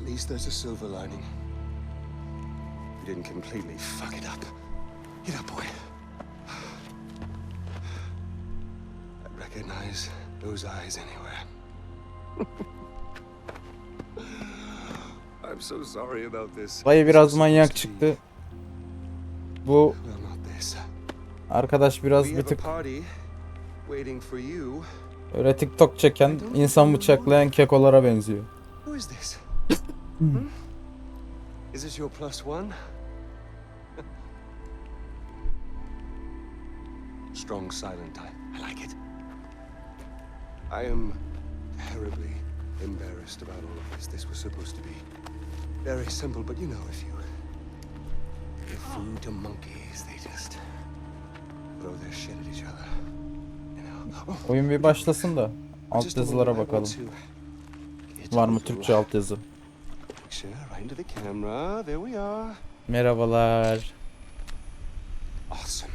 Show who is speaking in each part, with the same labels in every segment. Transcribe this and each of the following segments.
Speaker 1: At least there's a silver lining. You didn't completely fuck it up. Get up, boy. I recognize those eyes anywhere. I'm so sorry about this.
Speaker 2: Dayı biraz manyak çıktı. Bu arkadaş biraz bir tık öyle TikTok çeken, insan bıçaklayan kekolara benziyor.
Speaker 1: Who is this? Hmm? Is this your plus one? Strong silent type. I like it. I am terribly embarrassed about all of this. This was supposed to be very simple, but you know, if you give food to monkeys, they just throw their shit at each other. Oh,
Speaker 2: Oyun bir başlasın da alt yazılara bakalım. Var mı Türkçe alt yazı?
Speaker 1: Picture right into the camera. There we are.
Speaker 2: Merhabalar.
Speaker 1: Awesome.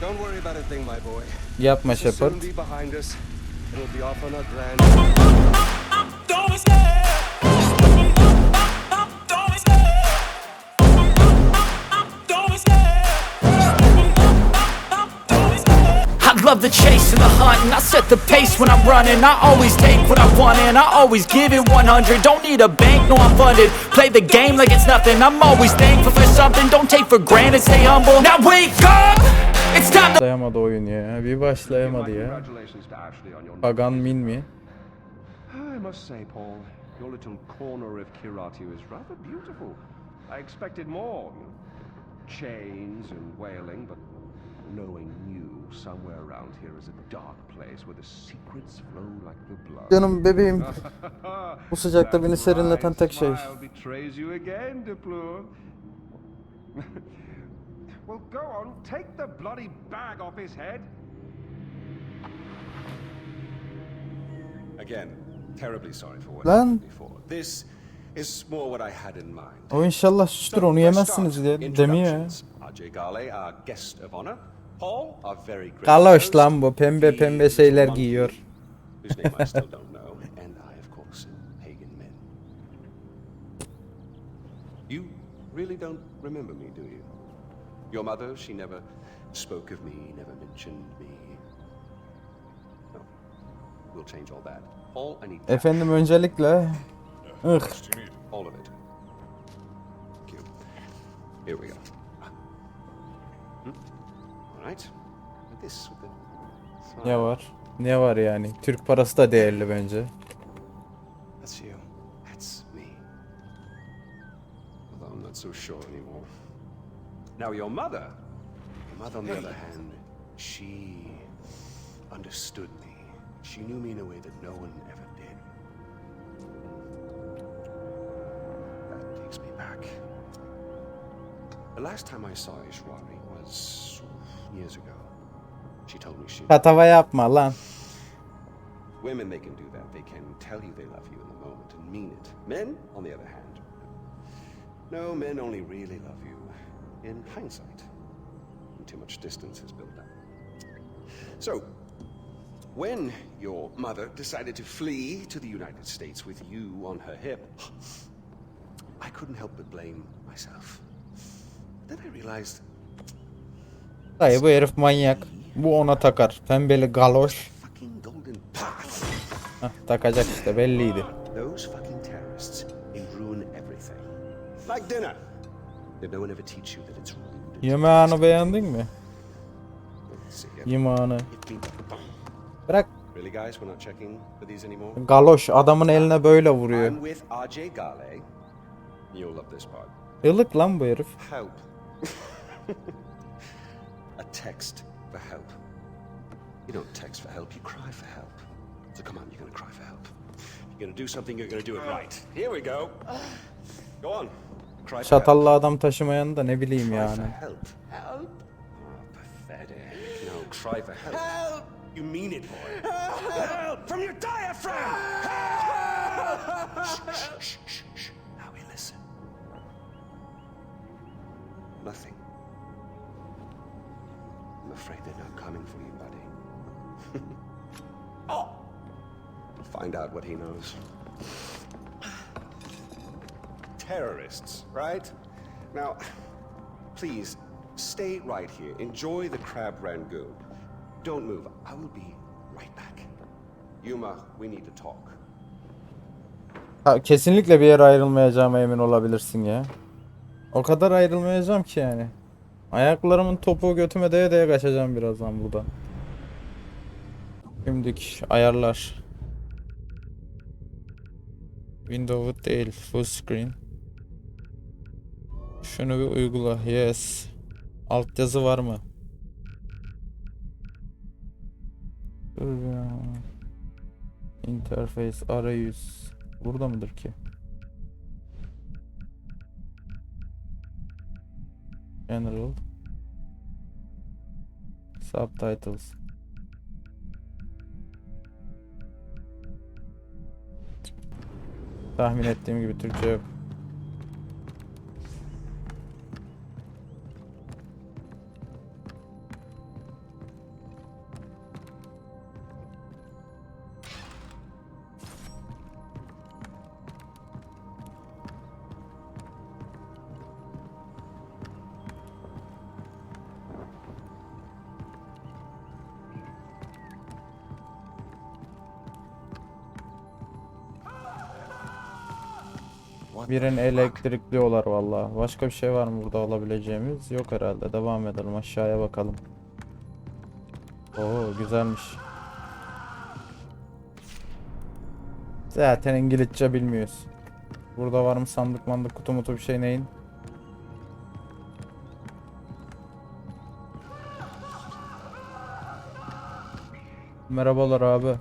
Speaker 1: Don't worry about a thing, my boy.
Speaker 2: Yapma Shepard.
Speaker 1: soon be behind us. It'll be off on a grand.
Speaker 3: Love the chase and the hunt and I set the pace when I'm running I always take what I want and I always give it 100 Don't need a bank, no I'm funded Play the game like it's nothing I'm always thankful for something Don't take for granted, stay humble Now wake up! It's time to
Speaker 2: Başlayamadı oyun ya. Bir başlayamadı ya.
Speaker 1: Congratulations to Ashley on your.
Speaker 2: Pagan Min mi?
Speaker 1: I must say, Paul, your little corner of Kiratu is rather beautiful. I expected more. Chains and wailing, but knowing you, somewhere around here is a dark place where the secrets flow like the blood.
Speaker 2: Canım bebeğim. Bu sıcakta beni serinleten tek şey.
Speaker 1: Betrays you again, Duplur. well, go on, take the bloody bag off his head. Again, terribly sorry for what
Speaker 2: Lan.
Speaker 1: happened before. This is more what I had in mind.
Speaker 2: O inşallah suçtur onu yemezsiniz diye demiyor
Speaker 1: Ajay Gale, our guest of honor.
Speaker 2: Kaloş lan bu pembe pembe şeyler giyiyor.
Speaker 1: You really don't remember me, do you? Your mother, she never spoke of me, never mentioned me. No. We'll change all that. All I need
Speaker 2: Efendim öncelikle ıh
Speaker 1: all of it. Thank you. Here we go.
Speaker 2: Ne var? Ne var yani? Türk parası da değerli bence.
Speaker 1: That's you. That's me. Although I'm not so sure anymore. Now, your mother. Your mother, on the other hand, she understood me. She knew me in a way that no one ever did. That takes me back. The last time I saw Ishwari was years ago. She told me she.
Speaker 2: Tatava yapma lan.
Speaker 1: Women, they can do that. They can tell you they love you in the moment and mean it. Men, on the other hand, no, men only really love you in hindsight. When too much distance has built up. So, when your mother decided to flee to the United States with you on her hip, I couldn't help but blame myself. Then I realized
Speaker 2: Dayı bu herif manyak. Bu ona takar. Pembeli galoş. Hah, takacak işte belliydi. Yemeğini beğendin mi? Yemeğini. Bırak. Galoş adamın eline böyle vuruyor. Ilık lan bu herif.
Speaker 1: Help. a text for help. You don't text for help, you cry for help. So come on, you're gonna cry for help. You're gonna do something, you're gonna do it right. Here we go. Go on. Cry for help.
Speaker 2: Çatallı adam taşımayanı da ne bileyim
Speaker 1: Cry
Speaker 2: yani.
Speaker 1: for help. Help? Oh, pathetic. No, cry for help. Help! You mean it, boy. Help! From your diaphragm! Help! Shh, shh, shh, shh, shh. Now we listen. Nothing. Knows. terrorists, right? Now, please, stay right here. Enjoy the crab rangoon. Don't move. I will be right back. Yuma, we need to talk.
Speaker 2: Ha, kesinlikle bir yere ayrılmayacağıma emin olabilirsin ya. O kadar ayrılmayacağım ki yani. Ayaklarımın topu götüme değe değe kaçacağım birazdan burada. Şimdiki ayarlar. Windows değil, full screen. Şunu bir uygula. Yes. Altyazı var mı? Dur ya. Interface arayüz. Burada mıdır ki? General Subtitles Tahmin ettiğim gibi Türkçe yok. Birini elektrikliyorlar vallahi. Başka bir şey var mı burada alabileceğimiz? Yok herhalde. Devam edelim aşağıya bakalım. Oo güzelmiş. Zaten İngilizce bilmiyoruz. Burada var mı sandık mandık kutu mutu bir şey neyin? Merhabalar abi.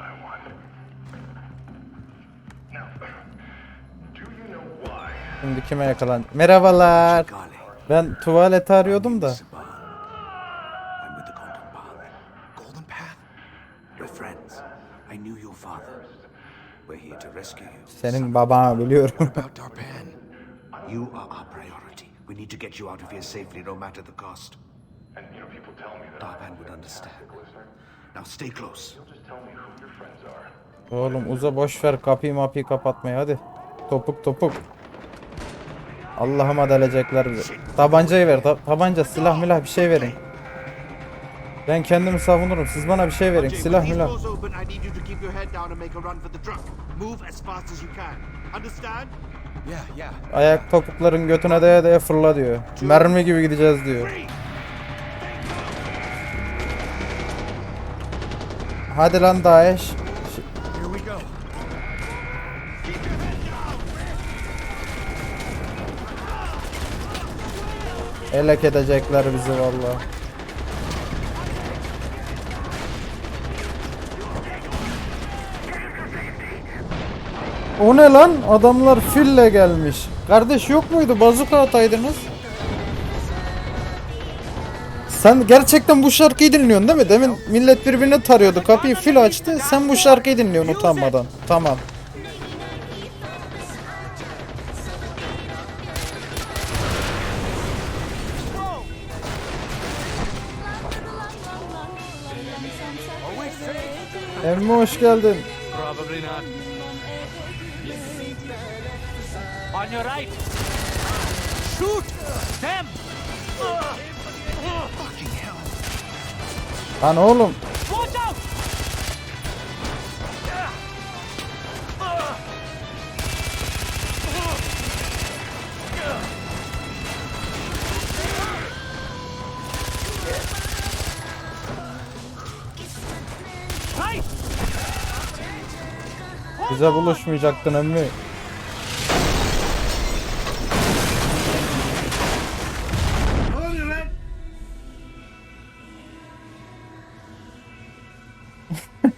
Speaker 4: I want. Now, do you know why?
Speaker 2: Şimdi kime yakalan? Merhabalar. Ben tuvalet arıyordum da.
Speaker 5: I'm with the Golden Path. Golden Path? We're friends. I knew your father. We're here to rescue you.
Speaker 2: Senin babanı biliyorum.
Speaker 5: You are our priority. We need to get you out of here safely, no matter the cost.
Speaker 4: And, you know, people tell me that
Speaker 5: Darpan would understand. Now stay close.
Speaker 4: just tell me who your friends are.
Speaker 2: Oğlum uza boş ver kapıyı mapıyı kapatmayı hadi. Topuk topuk. Allah'ıma delecekler bizi. Tabancayı ver. ta- tabanca, silah milah bir şey verin. Ben kendimi savunurum. Siz bana bir şey verin. Silah milah. Ayak topukların götüne değe değe fırla diyor. Mermi gibi gideceğiz diyor. Hadi lan Daesh. Elek edecekler bizi valla. O ne lan? Adamlar fille gelmiş. Kardeş yok muydu? Bazuka ataydınız. Sen gerçekten bu şarkıyı dinliyorsun değil mi? Demin millet birbirini tarıyordu. Kapıyı fil açtı. Sen bu şarkıyı dinliyorsun utanmadan. Tamam. Emmi hoş geldin.
Speaker 6: On your right. Shoot them.
Speaker 2: Lan oğlum.
Speaker 6: Watch out.
Speaker 2: Bize buluşmayacaktın emmi.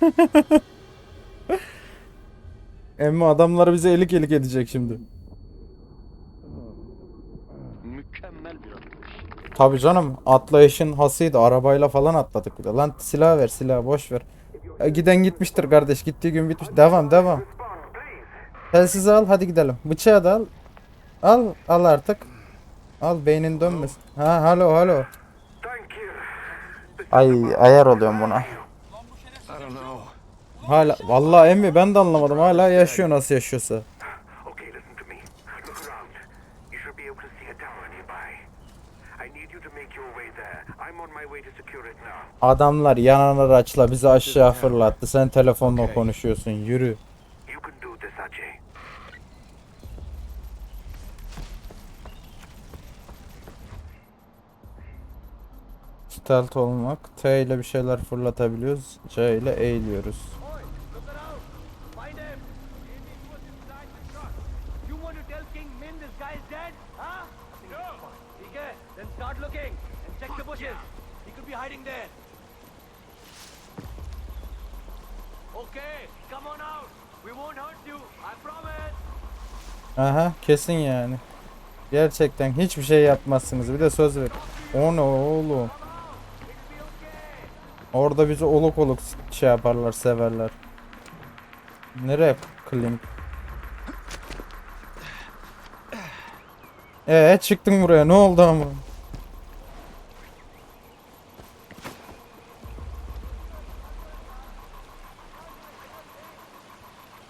Speaker 2: Emmi adamlar bize elik elik edecek şimdi.
Speaker 7: Mükemmel
Speaker 2: Tabii canım atlayışın hasıydı. Arabayla falan atladık bir de. Lan silah ver silah boş ver. Ya giden gitmiştir kardeş. Gittiği gün bitmiş. Devam devam. Telsizi al hadi gidelim. Bıçağı da al. Al al artık. Al beynin dönmesin. Ha halo halo. Ay ayar oluyorum buna. Hala vallahi emmi ben de anlamadım. Hala yaşıyor nasıl yaşıyorsa. Adamlar yanan araçla bizi aşağı fırlattı. Sen telefonla konuşuyorsun. Yürü. Stealth olmak. T ile bir şeyler fırlatabiliyoruz. C ile eğiliyoruz.
Speaker 6: Look around. Find him. Maybe he was inside the truck. You want to tell King Min this guy is dead? Huh? No. Okay, then start looking and check the bushes. He could be hiding there. Okay, come on out. We won't hurt you. I promise.
Speaker 2: Aha kesin yani. Gerçekten hiçbir şey yapmazsınız. Bir de söz ver. O ne oğlum? Orada bizi oluk oluk şey yaparlar, severler. Nereye Clint? Ee çıktın buraya. Ne oldu ama?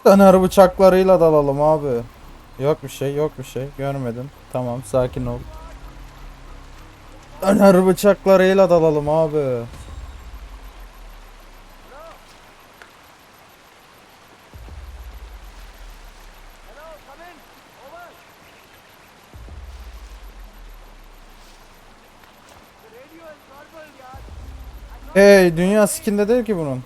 Speaker 2: Döner bıçaklarıyla dalalım abi. Yok bir şey, yok bir şey. Görmedim. Tamam, sakin ol. Döner bıçaklarıyla dalalım abi. Hey, dünya skinde değil ki bunun.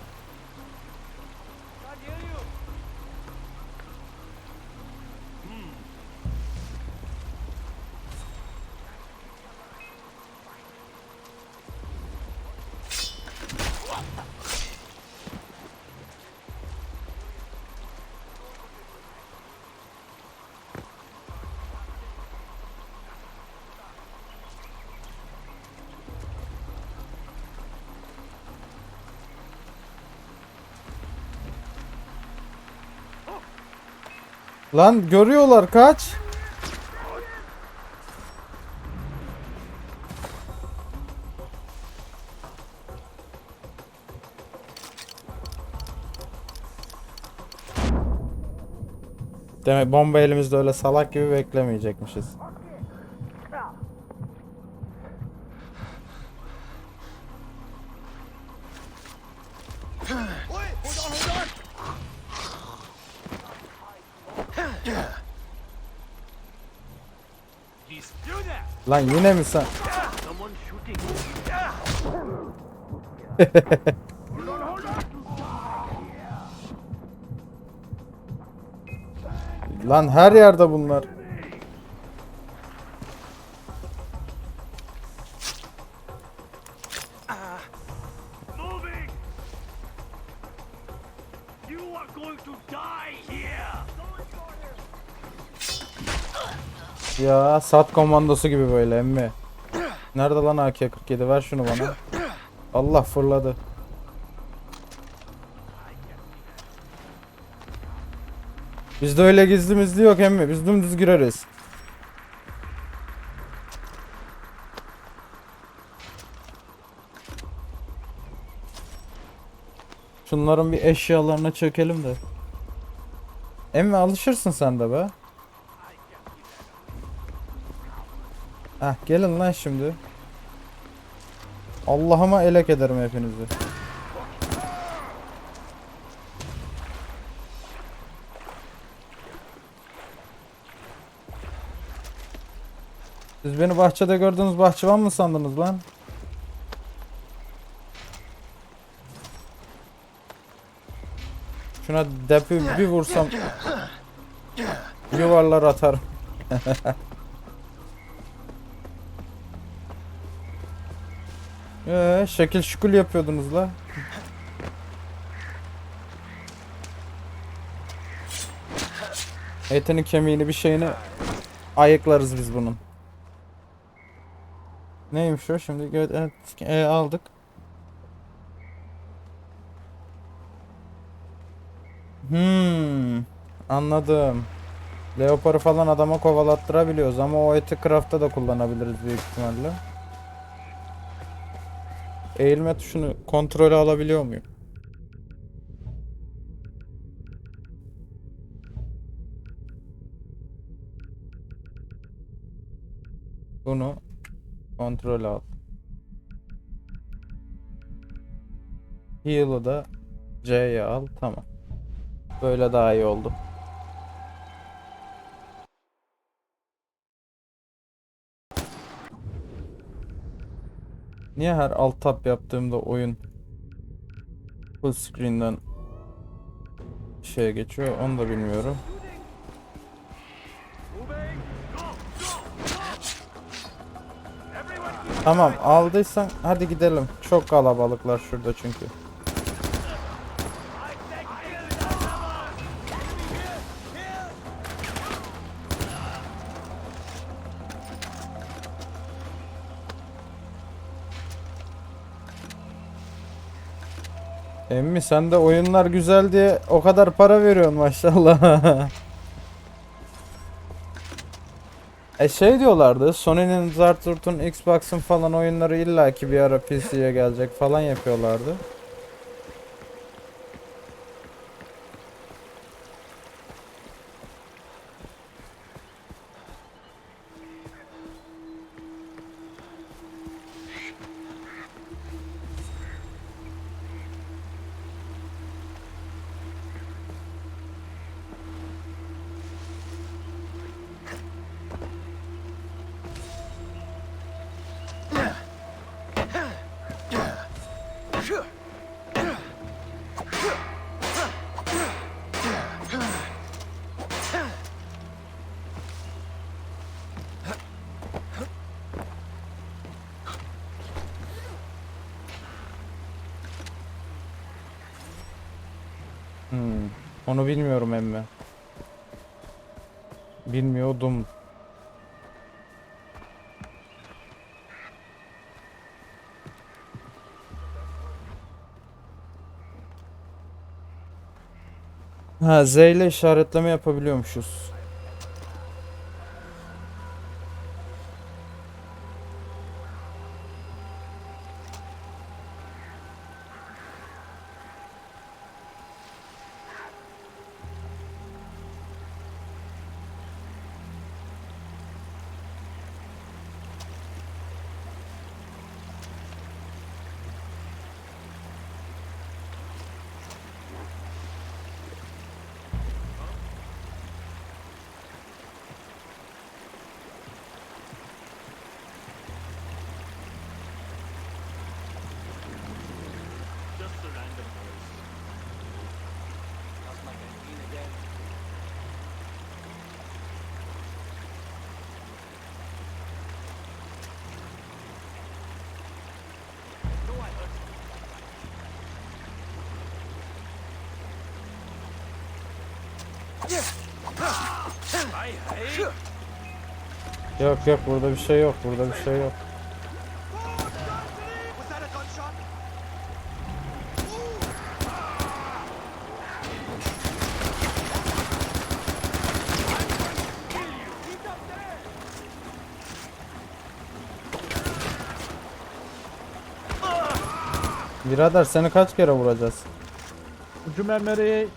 Speaker 2: Lan görüyorlar kaç. Demek bomba elimizde öyle salak gibi beklemeyecekmişiz. Lan yine mi sen? Lan her yerde bunlar. Ya sat komandosu gibi böyle emmi. Nerede lan AK-47 ver şunu bana. Allah fırladı. Bizde öyle gizli mizli yok emmi. Biz dümdüz gireriz. Şunların bir eşyalarına çökelim de. Emmi alışırsın sen de be. Heh gelin lan şimdi. Allah'ıma elek ederim hepinizi. Siz beni bahçede gördüğünüz bahçıvan mı sandınız lan? Şuna depi bir vursam yuvarlar atarım. Ee, şekil şukul yapıyordunuz la. Etini kemiğini bir şeyini ayıklarız biz bunun. Neymiş o şimdi evet, e, aldık. Hmm, anladım. Leopar'ı falan adama kovalattırabiliyoruz ama o eti craft'ta da kullanabiliriz büyük ihtimalle. Eğilme tuşunu kontrolü alabiliyor muyum? Bunu kontrol al. Heal'ı da C'ye al. Tamam. Böyle daha iyi oldu. Niye her alt tab yaptığımda oyun full screen'den şeye geçiyor onu da bilmiyorum. Tamam aldıysan hadi gidelim. Çok kalabalıklar şurada çünkü. Emmi sen de oyunlar güzel diye o kadar para veriyorsun maşallah. E şey diyorlardı Sony'nin Zarturt'un Xbox'ın falan oyunları illaki bir ara PC'ye gelecek falan yapıyorlardı. Onu bilmiyorum emmi. Bilmiyordum. Ha Z ile işaretleme yapabiliyormuşuz. Yok yok burada bir şey yok. Burada bir şey yok. Birader seni kaç kere vuracağız?
Speaker 7: Ucu memeri.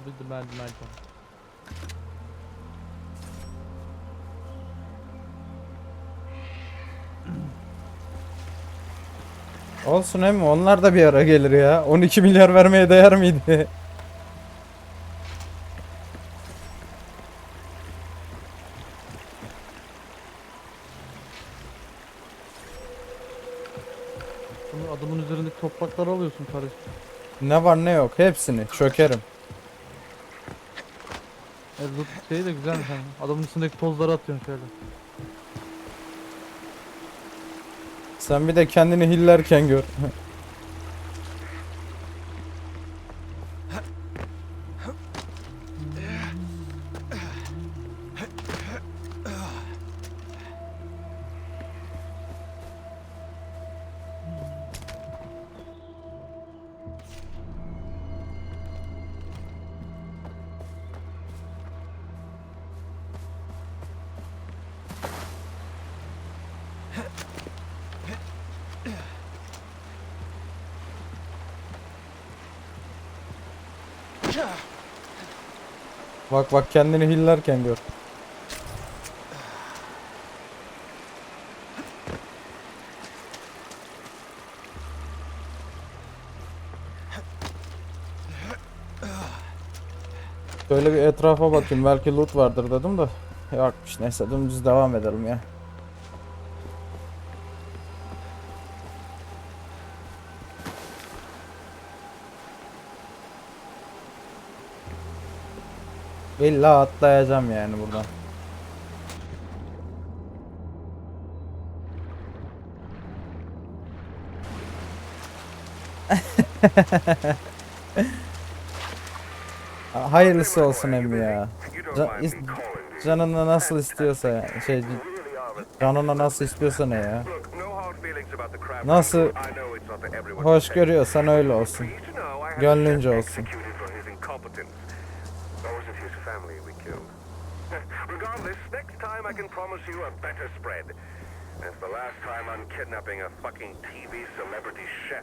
Speaker 7: Bobby the man man.
Speaker 2: Olsun emmi onlar da bir ara gelir ya. 12 milyar vermeye değer miydi?
Speaker 7: Adamın üzerindeki toprakları alıyorsun kardeşim.
Speaker 2: ne var ne yok hepsini çökerim.
Speaker 7: E, loot şey de güzelmiş hani. Adamın üstündeki tozları atıyorsun şöyle.
Speaker 2: Sen bir de kendini hillerken gör. Bak bak kendini hillerken gör. Şöyle bir etrafa bakayım belki loot vardır dedim de yokmuş neyse dümdüz devam edelim ya. İlla atlayacağım yani buradan. Hayırlısı olsun emmi ya.
Speaker 4: You don't
Speaker 2: Ca-
Speaker 4: mind
Speaker 2: is-
Speaker 4: me calling, do you?
Speaker 2: canına nasıl istiyorsa ya. Şey canına nasıl istiyorsa ne ya. Nasıl hoş görüyorsan öyle olsun. Gönlünce olsun.
Speaker 4: I can promise you a better spread. It's the last time I'm kidnapping a fucking TV celebrity chef.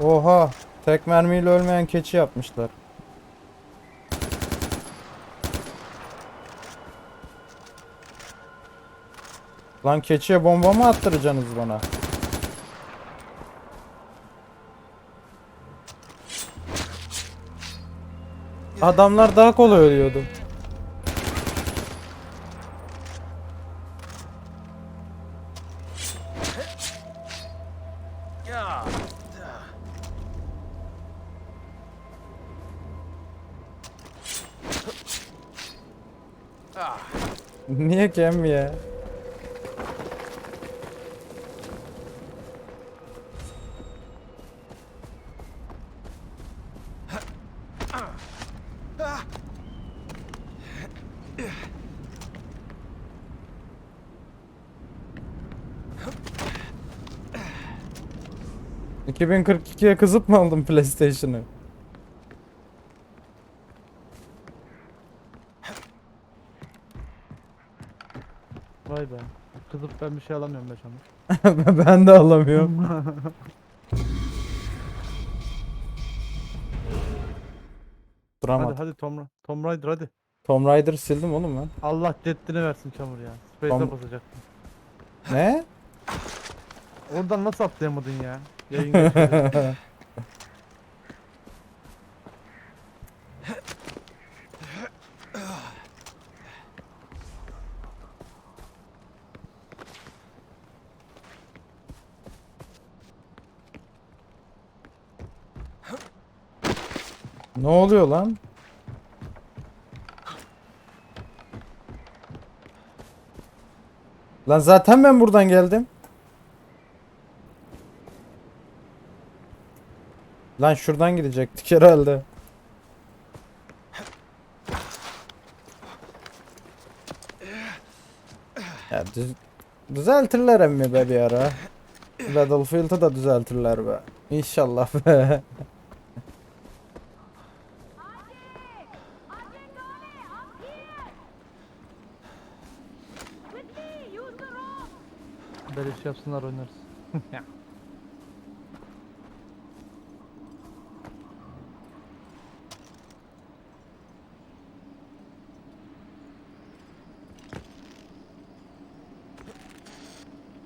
Speaker 2: Oha, tek mermiyle ölmeyen keçi yapmışlar. Lan keçiye bomba mı attıracaksınız bana? Adamlar daha kolay ölüyordu. Kem ya? ...2042'ye kızıp mı aldın PlayStation'ı?
Speaker 7: Vay be. Kızıp ben bir şey alamıyorum be çamur.
Speaker 2: ben de alamıyorum.
Speaker 7: Hadi
Speaker 2: Duramadım.
Speaker 7: hadi Tom, Ra- Tom Raider hadi.
Speaker 2: Tom Raider sildim oğlum ben.
Speaker 7: Allah ceddini versin çamur ya. Space'e
Speaker 2: Tom-
Speaker 7: basacaktın.
Speaker 2: Ne?
Speaker 7: Oradan nasıl atlayamadın ya? Yayın geçiyor.
Speaker 2: Ne oluyor lan? Lan zaten ben buradan geldim. Lan şuradan gidecektik herhalde. Ya düz düzeltirler emmi be bir ara. Battlefield'ı da düzeltirler be. İnşallah be.
Speaker 7: Beleş yapsınlar oynarız.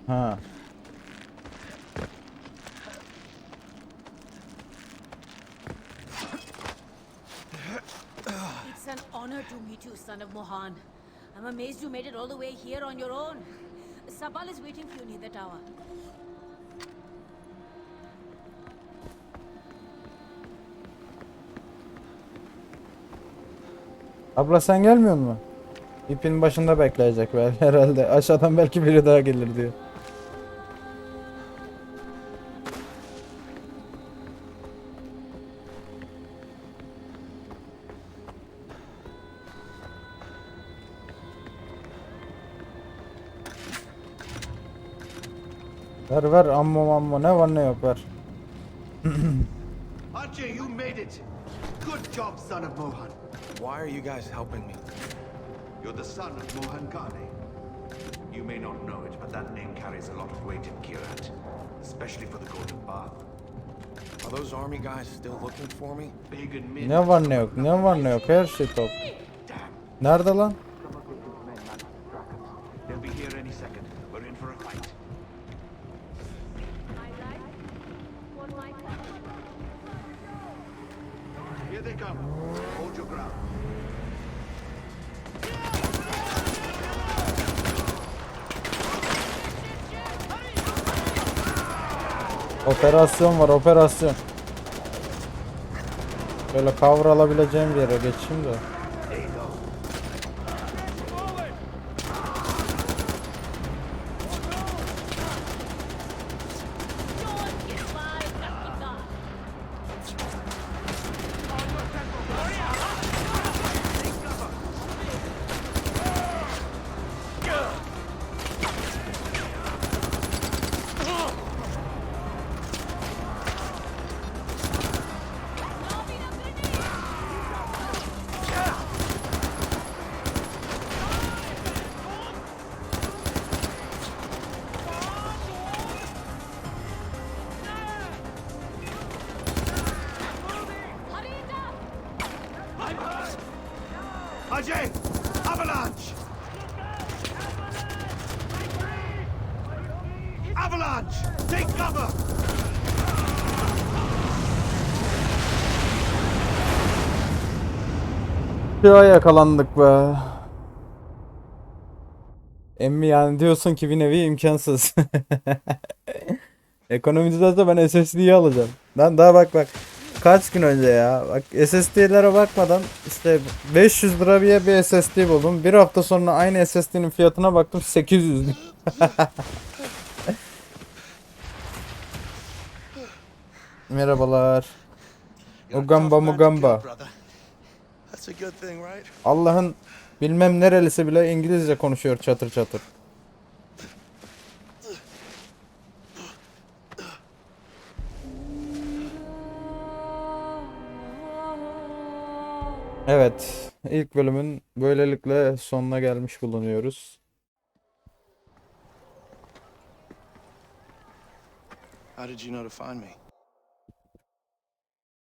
Speaker 2: Ha.
Speaker 8: It's an honor to meet you, son of Mohan. I'm amazed you made it all the way here on your own. Sabal is waiting for you near the tower.
Speaker 2: Abla sen gelmiyor mu? İpin başında bekleyecek herhalde. Aşağıdan belki biri daha gelir diyor. Ver ver ammo mammo ne var ne yok ver.
Speaker 5: Archie, you made it. Good job, son of Mohan.
Speaker 3: Why are you guys helping me?
Speaker 5: You're the son of Mohan Ghani. You may not know it, but that name carries a lot of weight in Kirat, especially for the Golden Bath.
Speaker 3: Are those army guys still looking for me?
Speaker 2: Ne var ne yok ne var ne yok her şey top. Nerede lan? Operasyon var operasyon. Böyle kavralabileceğim bir yere geçeyim de. Ya yakalandık be. Emmi yani diyorsun ki bir nevi imkansız. Ekonomide de ben SSD'yi alacağım. Lan daha bak bak. Kaç gün önce ya. Bak SSD'lere bakmadan işte 500 lira bir bir SSD buldum. Bir hafta sonra aynı SSD'nin fiyatına baktım 800 lira. Merhabalar. Ugamba mugamba.
Speaker 3: That's a good thing, right?
Speaker 2: Allah'ın bilmem nerelisi bile İngilizce konuşuyor çatır çatır. Evet, ilk bölümün böylelikle sonuna gelmiş bulunuyoruz.
Speaker 3: How did you know to find me?